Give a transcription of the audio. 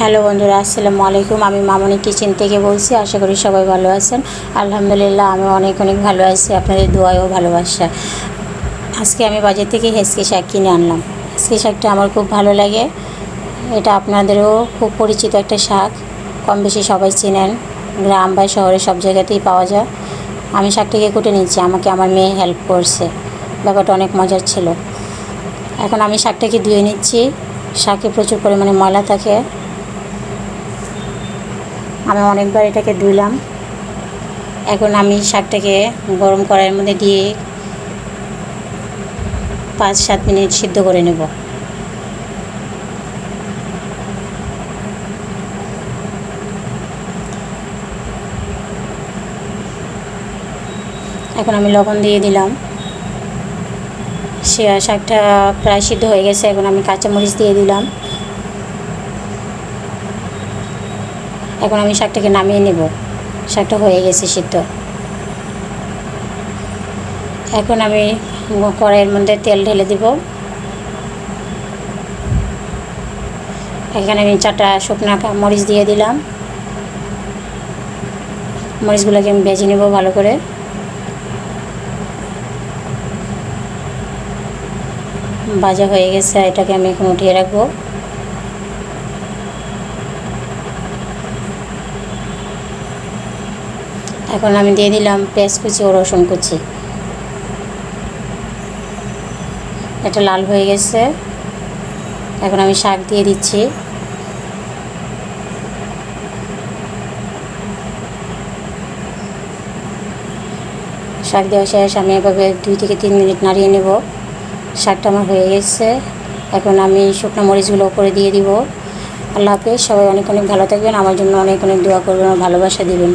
Hello বন্ধুরা, আসসালামু আলাইকুম। আমি মামনি কিচেন থেকে বলছি, আশা করি সবাই ভালো আছেন। আলহামদুলিল্লাহ, আমি অনেক অনেক ভালো আছি। আপনাদের দোয়ায় ও ভালোবাসা। আজকে আমি বাজার থেকে হেসকে শাক কিনে আনলাম। হেসকে শাকটা আমার খুব ভালো লাগে। এটা আপনাদেরও খুব পরিচিত একটা শাক। কম বেশি সবাই চেনেন। গ্রাম বা শহরে সব জায়গাতেই পাওয়া যায়। আমি শাকটাকে কুটে নিচ্ছি। আমাকে আমার মেয়ে হেল্প করছে। ব্যাপারটা অনেক মজার ছিল। এখন আমি শাকটাকে ধুয়ে নিচ্ছি। শাকে প্রচুর পরিমাণে ময়লা থাকে। আমি অনেকবার এটাকে ধুলাম এখন আমি শাকটাকে গরম কড়াইয়ের মধ্যে দিয়ে পাঁচ সাত মিনিট সিদ্ধ করে নেব। এখন আমি লবণ দিয়ে দিলাম। সে শাকটা প্রায় সিদ্ধ হয়ে গেছে, এখন আমি কাঁচামরিচ দিয়ে দিলাম। এখন আমি শাকটাকে নামিয়ে নেব। শাকটা হয়ে গেছে সিদ্ধ। এখন আমি কড়াইয়ের মধ্যে তেল ঢেলে দিব। এখানে আমি চারটা শুকনো মরিচ দিয়ে দিলাম। মরিচগুলোকে আমি ভেজে নেব ভালো করে। ভাজা হয়ে গেছে, এটাকে আমি এখন উঠিয়ে রাখব। এখন আমি দিয়ে দিলাম পেঁয়াজ কুচি ও রসুন কুচি। এটা লাল হয়ে গেছে। এখন আমি শাক দিয়ে দিচ্ছি। শাক দেওয়া শেষ, আমি এভাবে দুই থেকে তিন মিনিট নাড়িয়ে নেব। শাকটা আমার হয়ে গেছে। এখন আমি শুকনো মরিচগুলো উপরে দিয়ে দিব। আল্লাহ হাফেজ, সবাই অনেক অনেক ভালো থাকবেন। আমার জন্য অনেক অনেক দোয়া করবেন ভালোবাসা দিবেন।